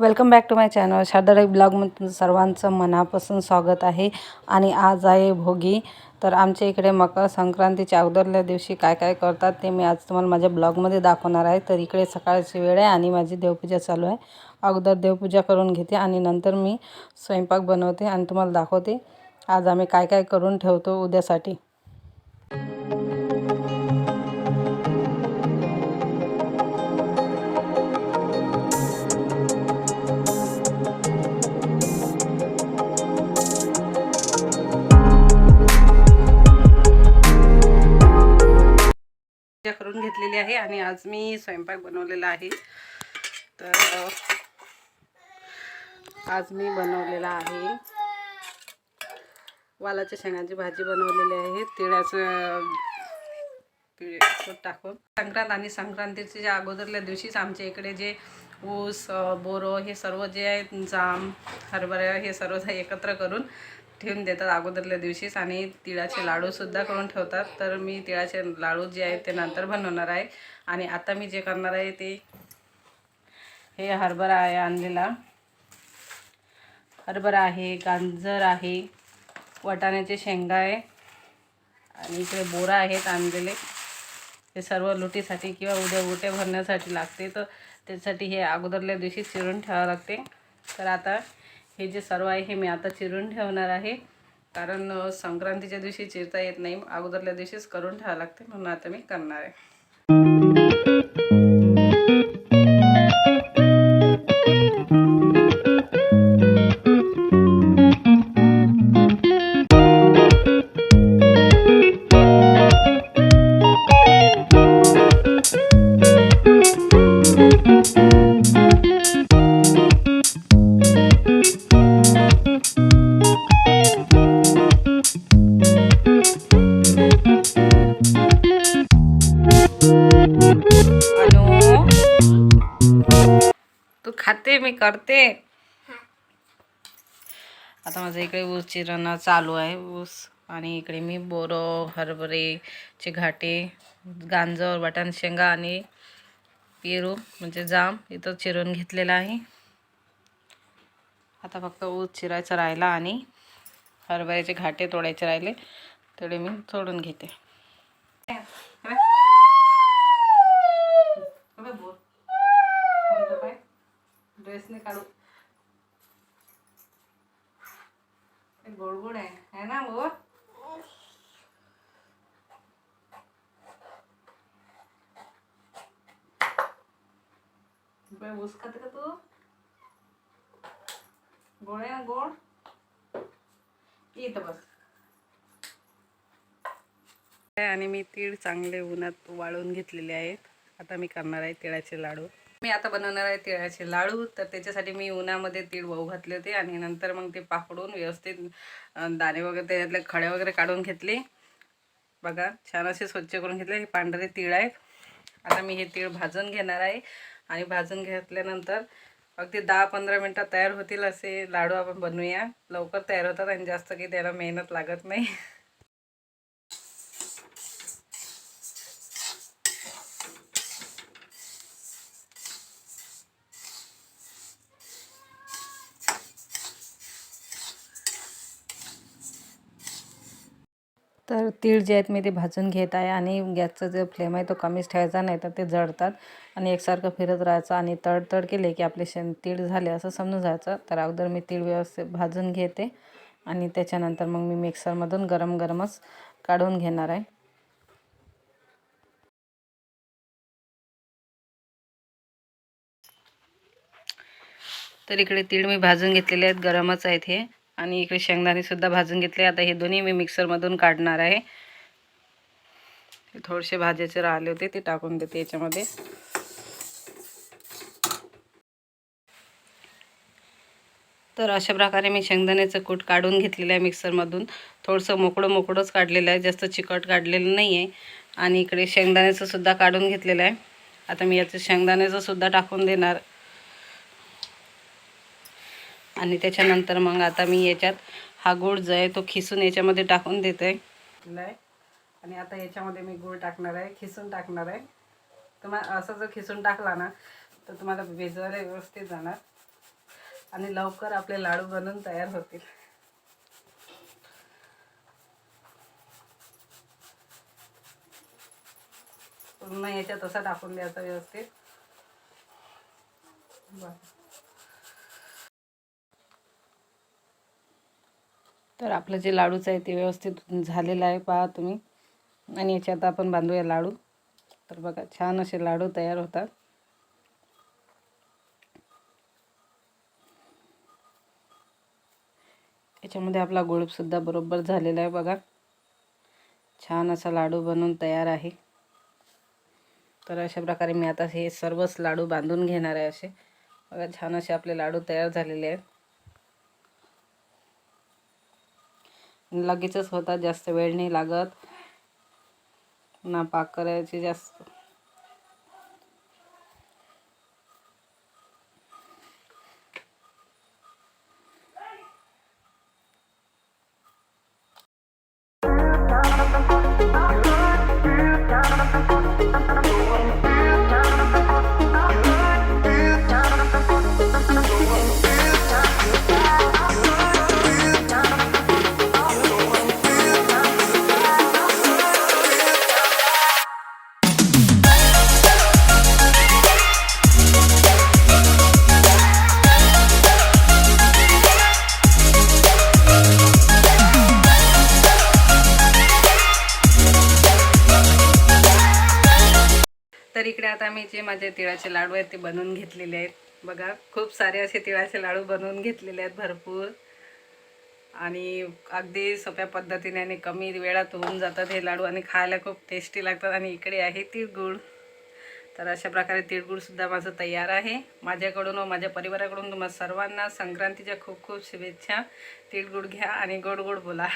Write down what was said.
Welcome back to my channel. Sharadai ब्लॉगमध्ये तुमचं सर्वांचं मनापासून स्वागत आहे. आणि आज आहे भोगी. तर आमच्या इकडे मकर संक्रांतीच्या अगोदरल्या दिवशी काय काय करतात ते मी आज तुम्हाला माझ्या ब्लॉगमध्ये दाखवणार आहे. तर इकडे सकाळची वेळ आहे आणि माझी देवपूजा चालू आहे. अगोदर देवपूजा करून घेते आणि नंतर मी स्वयंपाक बनवते आणि तुम्हाला दाखवते. आज आम्ही काय काय करून ठेवतो उद्यासाठी. आहे आणि आज मी स्वयंपाक बनवलेला आहे. तर आज मी बनवलेला आहे. वालाच्या शेंगाची भाजी बनवलेली आहे. तिळाचं तिळ टाकून. संक्रांत आणि संक्रांतीच्या अगोदरल्या दिवशीच आमच्या इकडे जे ऊस बोरो बोरं हे सर्व जे आहेत जाम हरभरा हे सर्व एकत्र करून ठेवून देतात अगोदरल्या दिवशीच आणि तिळाचे लाडूसुद्धा करून ठेवतात. तर मी तिळाचे लाडू जे आहेत ते नंतर बनवणार आहे. आणि आता मी जे करणार आहे ते हे हरभरा आहे आणलेला. हरभरा आहे गाजर आहे वाटाण्याचे शेंगा आहे. आणि इकडे बोरा आहेत आणलेले. हे सर्व लुटीसाठी किंवा उद्या उट्या भरण्यासाठी लागते. तर त्यासाठी हे अगोदरल्या दिवशी चिरून ठेवावं लागते. तर आता हे जे सर्व आहे हे मी आता चिरून ठेवणार आहे. कारण संक्रांतीच्या दिवशी चिरता येत नाही. अगोदरल्या दिवशीच करून ठेवावं लागते. म्हणून आता मी करणार आहे. मी करते. आता माझं इकडे ऊस चिरणं चालू आहे ऊस. आणि इकडे मी बोरं हरभरेचे घाटे गांजर वाटाण शेंगा आणि पेरू म्हणजे जाम इथं चिरून घेतलेला आहे. आता फक्त ऊस चिरायचं राहिला आणि हरभऱ्याचे घाटे तोडायचे राहिले. तेवढे मी तोडून घेते. ड्रेसने काढू. गोड गोड आहे. है ना भाऊ? ऊस खाते का तू? गोड आहे ना गोड? येत बस. आणि मी तीळ चांगले उन्हात वाळून घेतलेले आहेत. आता मी करणार आहे तिळाचे लाडू. मी आता बनवणार आहे तिळाचे लाडू. तर त्याच्यासाठी मी उन्हामध्ये तीळ वाहू घातले होते आणि नंतर मग ते पाकडून व्यवस्थित दाणे वगैरे त्याच्यातले खडे वगैरे काढून घेतले. बघा छान असे स्वच्छ करून घेतले. हे पांढरे तीळ आहेत. आता मी हे तीळ भाजून घेणार आहे. आणि भाजून घेतल्यानंतर अगदी दहा पंधरा मिनटात तयार होतील असे लाडू आपण बनवूया. लवकर तयार होतात आणि जास्त काही त्याला मेहनत लागत नाही. तर तीळ जे आहेत मी ते भाजून घेत आहे आणि गॅसचा जो फ्लेम आहे तो कमीच ठेवायचा नाही तर ते जळतात. आणि एकसारखं फिरत राहायचं आणि तडतड केले की आपले शेण तीळ झाले असं समजून जायचं. तर अगोदर मी तीळ व्यवस्थित भाजून घेते आणि त्याच्यानंतर मग मी मिक्सरमधून गरम गरमच काढून घेणार आहे. तर इकडे तीळ मी भाजून घेतलेले आहेत गरमच आहेत हे. आणि इकडे शेंगदाणेसुद्धा भाजून घेतले. आता हे दोन्ही मी मिक्सरमधून काढणार आहे. थोडेसे भाज्याचे राहिले होते ते टाकून देते याच्यामध्ये. तर अशा प्रकारे मी शेंगदाण्याचं कूट काढून घेतलेलं आहे मिक्सरमधून. थोडंसं मोकळं मोकळंच काढलेलं आहे जास्त चिकट काढलेलं नाही आहे. आणि इकडे शेंगदाण्याचं सुद्धा काढून घेतलेलं आहे. आता मी याचं शेंगदाण्याचं सुद्धा टाकून देणार. आणि त्याच्यानंतर मग आता मी याच्यात हा गूळ जो आहे तो खिसून याच्यामध्ये टाकून देते. आणि आता याच्यामध्ये मी गूळ टाकणार आहे खिसून टाकणार आहे. तुम्हाला असं जर खिसून टाकला ना तर तुम्हाला बेजार व्यवस्थित जाणार. आणि लवकर आपले लाडू बनून तयार होतील. पूर्ण याच्यात असा टाकून द्यायचा व्यवस्थित. बरं. तर आपलं जे लाडूचं आहे ते व्यवस्थित झालेलं आहे पहा तुम्ही. आणि याच्यात आपण बांधूया लाडू. तर बघा छान असे लाडू तयार होतात. याच्यामध्ये आपला गुळपसुद्धा बरोबर झालेला आहे बघा. छान असा लाडू बनवून तयार आहे. तर अशा प्रकारे मी आता हे सर्वच लाडू बांधून घेणार आहे असे. बघा छान असे आपले लाडू तयार झालेले आहेत. लगेचच होतात जास्त वेळ नाही लागत. ना पाक करायची जास्त. आता मी जे माझे तिळाचे लाडू आहेत ते बनवून घेतलेले आहेत. बघा खूप सारे असे तिळाचे लाडू बनवून घेतलेले आहेत भरपूर. आणि अगदी सोप्या पद्धतीने आणि कमी वेळात होऊन जातात हे लाडू आणि खायला खूप टेस्टी लागतात आणि इकडे आहे तिळगुळ. तर अशा प्रकारे तिळगुळसुद्धा माझं तयार आहे. माझ्याकडून व माझ्या परिवाराकडून तुम्हाला सर्वांना संक्रांतीच्या खूप खूप शुभेच्छा. तिळगुळ घ्या आणि गोड गोड बोला.